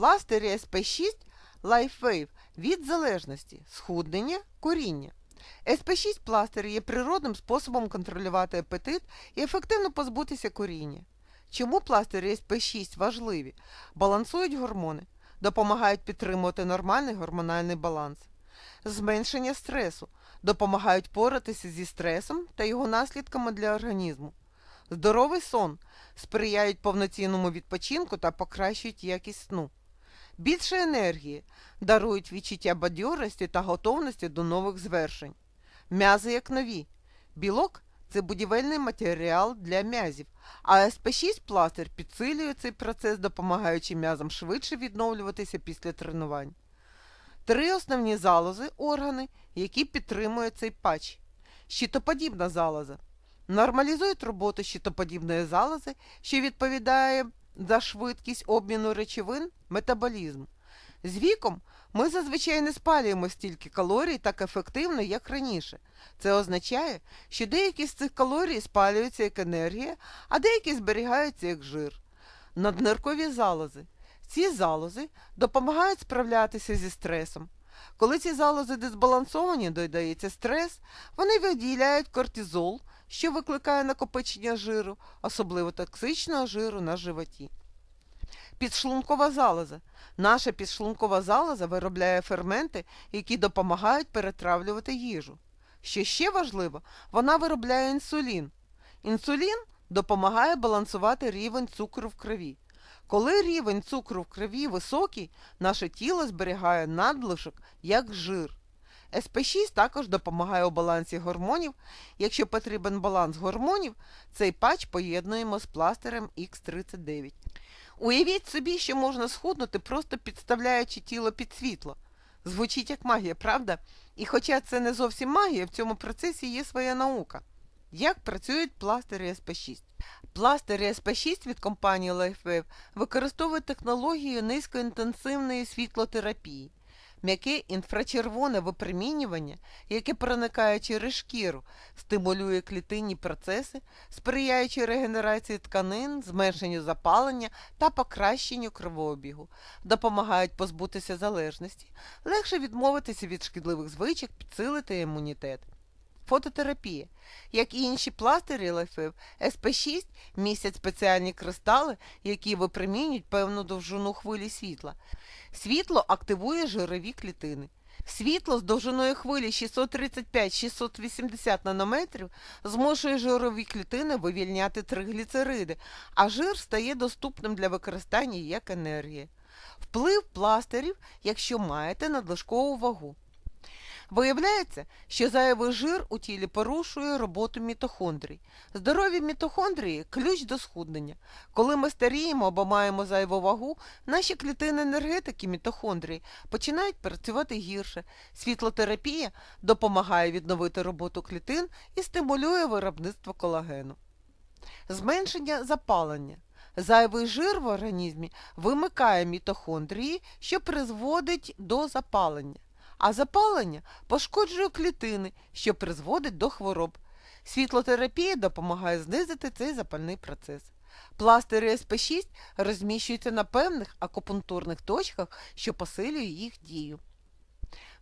Пластирі SP6 LifeWave від залежності, схуднення, куріння. SP6 пластир є природним способом контролювати апетит і ефективно позбутися куріння. Чому пластирі SP6 важливі? Балансують гормони, допомагають підтримувати нормальний гормональний баланс, зменшення стресу, допомагають поратися зі стресом та його наслідками для організму. Здоровий сон сприяють повноцінному відпочинку та покращують якість сну. Більше енергії дарують відчуття бадьорості та готовності до нових звершень. М'язи як нові. Білок це будівельний матеріал для м'язів, а СП6 пластир підсилює цей процес, допомагаючи м'язам швидше відновлюватися після тренувань. Три основні залози органи, які підтримують цей патч. Щитоподібна залоза. Нормалізують роботу щитоподібної залози, що відповідає за швидкість обміну речовин, метаболізм. З віком ми зазвичай не спалюємо стільки калорій так ефективно, як раніше. Це означає, що деякі з цих калорій спалюються як енергія, а деякі зберігаються як жир. Надниркові залози. Ці залози допомагають справлятися зі стресом. Коли ці залози дисбалансовані, додається стрес, вони виділяють кортизол, що викликає накопичення жиру, особливо токсичного жиру на животі. Підшлункова залоза. Наша підшлункова залоза виробляє ферменти, які допомагають перетравлювати їжу. Що ще важливо, вона виробляє інсулін. Інсулін допомагає балансувати рівень цукру в крові. Коли рівень цукру в крові високий, наше тіло зберігає надлишок як жир. СП6 також допомагає у балансі гормонів. Якщо потрібен баланс гормонів, цей патч поєднуємо з пластирем X39. Уявіть собі, що можна схуднути, просто підставляючи тіло під світло. Звучить як магія, правда? І хоча це не зовсім магія, в цьому процесі є своя наука. Як працюють пластири СП6? Пластири СП6 від компанії LifeWave використовують технологію низькоінтенсивної світлотерапії. М'яке інфрачервоне випромінювання, яке проникає через шкіру, стимулює клітинні процеси, сприяючи регенерації тканин, зменшенню запалення та покращенню кровообігу, допомагають позбутися залежності, легше відмовитися від шкідливих звичок, підсилити імунітет. Фототерапія. Як і інші пластирі LifeWave, SP6 містять спеціальні кристали, які випромінюють певну довжину хвилі світла. Світло активує жирові клітини. Світло з довжиною хвилі 635-680 нанометрів змушує жирові клітини вивільняти тригліцериди, а жир стає доступним для використання як енергія. Вплив пластирів, якщо маєте надлишкову вагу. Виявляється, що зайвий жир у тілі порушує роботу мітохондрій. Здорові мітохондрії – ключ до схуднення. Коли ми старіємо або маємо зайву вагу, наші клітини енергетики мітохондрії починають працювати гірше. Світлотерапія допомагає відновити роботу клітин і стимулює виробництво колагену. Зменшення запалення. Зайвий жир в організмі вимикає мітохондрії, що призводить до запалення а запалення пошкоджує клітини, що призводить до хвороб. Світлотерапія допомагає знизити цей запальний процес. Пластири СП6 розміщуються на певних акупунктурних точках, що посилює їх дію.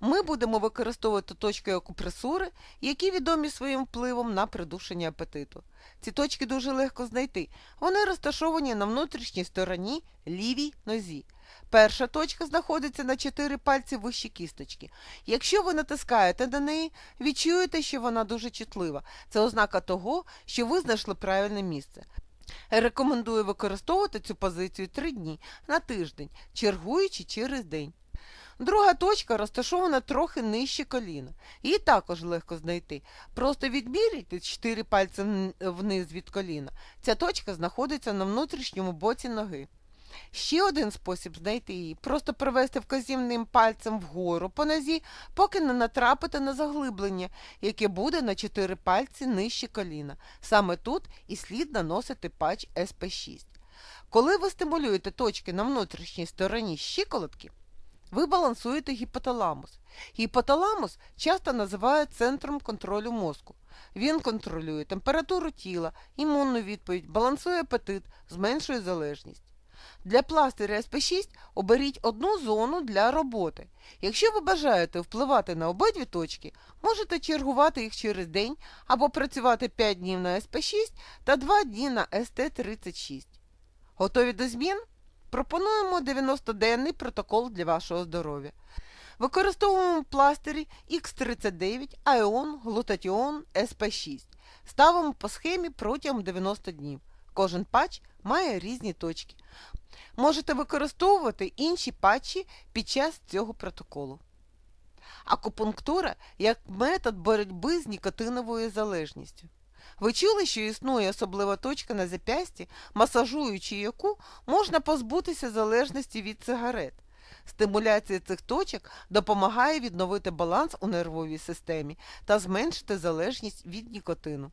Ми будемо використовувати точки акупресури, які відомі своїм впливом на придушення апетиту. Ці точки дуже легко знайти. Вони розташовані на внутрішній стороні лівій нозі. Перша точка знаходиться на 4 пальці вище кісточки. Якщо ви натискаєте на неї, відчуєте, що вона дуже чутлива. Це ознака того, що ви знайшли правильне місце. Рекомендую використовувати цю позицію 3 дні на тиждень, чергуючи через день. Друга точка розташована трохи нижче коліна. Її також легко знайти. Просто відміряйте 4 пальці вниз від коліна. Ця точка знаходиться на внутрішньому боці ноги. Ще один спосіб знайти її просто провести вказівним пальцем вгору по нозі, поки не натрапите на заглиблення, яке буде на 4 пальці нижче коліна. Саме тут і слід наносити патч SP6. Коли ви стимулюєте точки на внутрішній стороні щиколотки, ви балансуєте гіпоталамус. Гіпоталамус часто називають центром контролю мозку. Він контролює температуру тіла, імунну відповідь, балансує апетит, зменшує залежність. Для пластиря SP6 оберіть одну зону для роботи. Якщо ви бажаєте впливати на обидві точки, можете чергувати їх через день або працювати 5 днів на SP6 та 2 дні на ST36. Готові до змін? Пропонуємо 90-денний протокол для вашого здоров'я. Використовуємо пластирі X39, Ion, Glutathione, SP6. Ставимо по схемі протягом 90 днів. Кожен патч має різні точки. Можете використовувати інші патчі під час цього протоколу. Акупунктура як метод боротьби з нікотиновою залежністю. Ви чули, що існує особлива точка на зап'ясті, масажуючи яку можна позбутися залежності від сигарет. Стимуляція цих точок допомагає відновити баланс у нервовій системі та зменшити залежність від нікотину.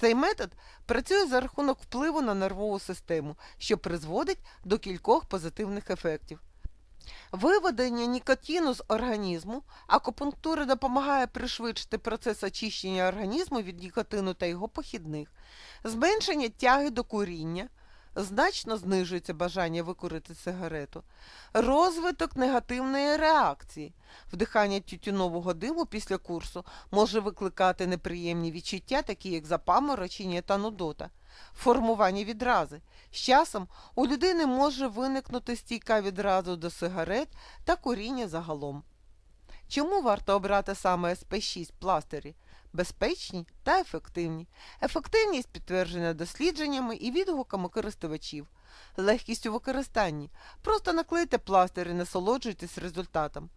Цей метод працює за рахунок впливу на нервову систему, що призводить до кількох позитивних ефектів. Виведення нікотину з організму, акупунктура допомагає пришвидшити процес очищення організму від нікотину та його похідних, зменшення тяги до куріння, значно знижується бажання викурити сигарету, розвиток негативної реакції. Вдихання тютюнового диму після курсу може викликати неприємні відчуття, такі як запаморочення та нудота, формування відрази. З часом у людини може виникнути стійка відразу до сигарет та куріння загалом. Чому варто обрати саме SP6 пластирі? Безпечні та ефективні. Ефективність підтверджена дослідженнями і відгуками користувачів. Легкість у використанні. Просто наклейте пластир і насолоджуйтесь результатом.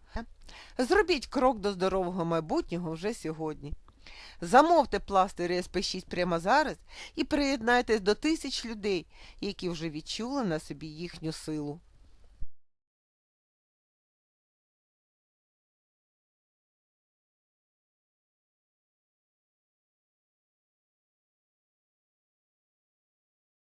Зробіть крок до здорового майбутнього вже сьогодні. Замовте пластирі СП6 прямо зараз і приєднайтесь до тисяч людей, які вже відчули на собі їхню силу.